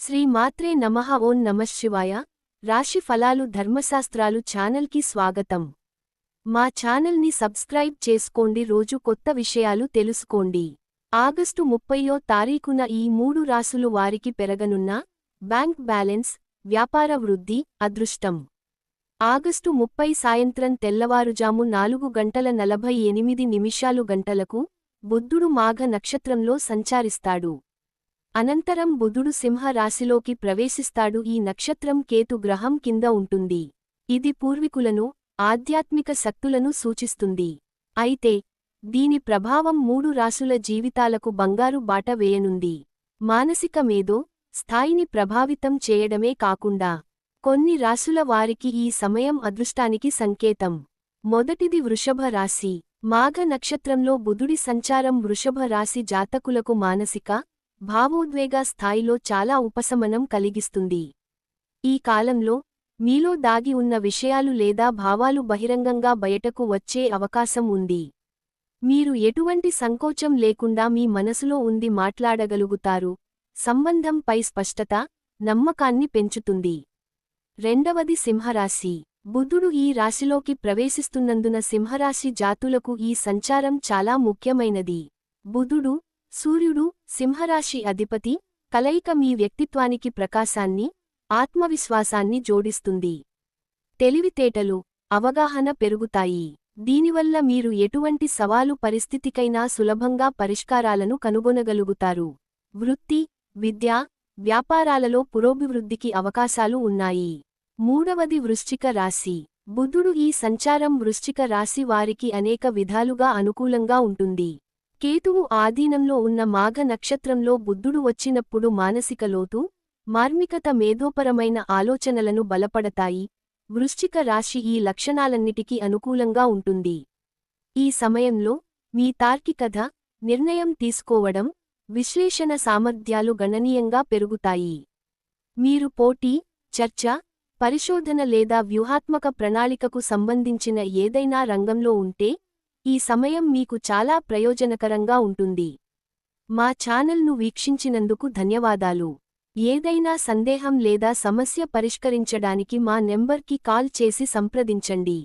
శ్రీ మాత్రే నమః ఓం నమశివాయ రాశి ఫలాలు ధర్మశాస్త్రాలు ఛానల్కి స్వాగతం. మా ఛానల్ని సబ్స్క్రైబ్ చేసుకోండి రోజు కొత్త విషయాలు తెలుసుకోండి. ఆగస్టు ముప్పయో తారీఖున ఈ మూడు రాసులు వారికి పెరగనున్న బ్యాంక్ బ్యాలెన్స్ వ్యాపార వృద్ధి అదృష్టం. ఆగస్టు ముప్పై సాయంత్రం తెల్లవారుజాము నాలుగు గంటల నలభై ఎనిమిది నిమిషాలు గంటలకు బుద్ధుడు మాఘ నక్షత్రంలో సంచారిస్తాడు. అనంతరం బుధుడు సింహ రాశిలోకి ప్రవేశిస్తాడు. ఈ నక్షత్రం కేతు గ్రహం కింద ఉంటుంది. ఇది పూర్వీకులను ఆధ్యాత్మిక శక్తులను సూచిస్తుంది. అయితే దీని ప్రభావం మూడు రాసుల జీవితాలకు బంగారు బాట వేయనుంది. మానసిక మేధో స్థాయిని ప్రభావితం చేయడమే కాకుండా కొన్ని రాసుల వారికి ఈ సమయం అదృష్టానికి సంకేతం. మొదటిది వృషభ రాశి. మాఘ నక్షత్రంలో బుధుడి సంచారం వృషభ రాశి జాతకులకు మానసిక భావోద్వేగ స్థాయిలో చాలా ఉపశమనం కలిగిస్తుంది. ఈ కాలంలో మీలో దాగి ఉన్న విషయాలు లేదా భావాలు బహిరంగంగా బయటకు వచ్చే అవకాశం ఉంది. మీరు ఎటువంటి సంకోచం లేకుండా మీ మనసులో ఉంది మాట్లాడగలుగుతారు. సంబంధంపై స్పష్టత నమ్మకాన్ని పెంచుతుంది. రెండవది సింహరాశి. బుధుడు ఈ రాశిలోకి ప్రవేశిస్తున్నందున సింహరాశి జాతులకు ఈ సంచారం చాలా ముఖ్యమైనది. బుధుడు సూర్యుడు సింహరాశి అధిపతి కలయిక మీ వ్యక్తిత్వానికి ప్రకాశాన్ని ఆత్మవిశ్వాసాన్ని జోడిస్తుంది. తెలివితేటలు అవగాహన పెరుగుతాయి. దీనివల్ల మీరు ఎటువంటి సవాలు పరిస్థితికైనా సులభంగా పరిష్కారాలను కనుగొనగలుగుతారు. వృత్తి విద్య వ్యాపారాలలో పురోభివృద్ధికి అవకాశాలు ఉన్నాయి. మూడవది వృశ్చిక రాశి. బుధుడు ఈ సంచారం వృశ్చిక రాశి వారికి అనేక విధాలుగా అనుకూలంగా ఉంటుంది. కేతువు ఆధీనంలో ఉన్న మాఘ నక్షత్రంలో బుద్ధుడు వచ్చినప్పుడు మానసిక లోతు మార్మికత మేధోపరమైన ఆలోచనలను బలపడతాయి. వృశ్చిక రాశి ఈ లక్షణాలన్నిటికీ అనుకూలంగా ఉంటుంది. ఈ సమయంలో మీ తార్కికత నిర్ణయం తీసుకోవడం విశ్లేషణ సామర్థ్యాలు గణనీయంగా పెరుగుతాయి. మీరు పోటీ చర్చ పరిశోధన లేదా వ్యూహాత్మక ప్రణాళికకు సంబంధించిన ఏదైనా రంగంలో ఉంటే ఈ సమయం మీకు చాలా ప్రయోజనకరంగా ఉంటుంది. మా ఛానల్ను వీక్షించినందుకు ధన్యవాదాలు. ఏదైనా సందేహం లేదా సమస్య పరిష్కరించడానికి మా నెంబర్కి కాల్ చేసి సంప్రదించండి.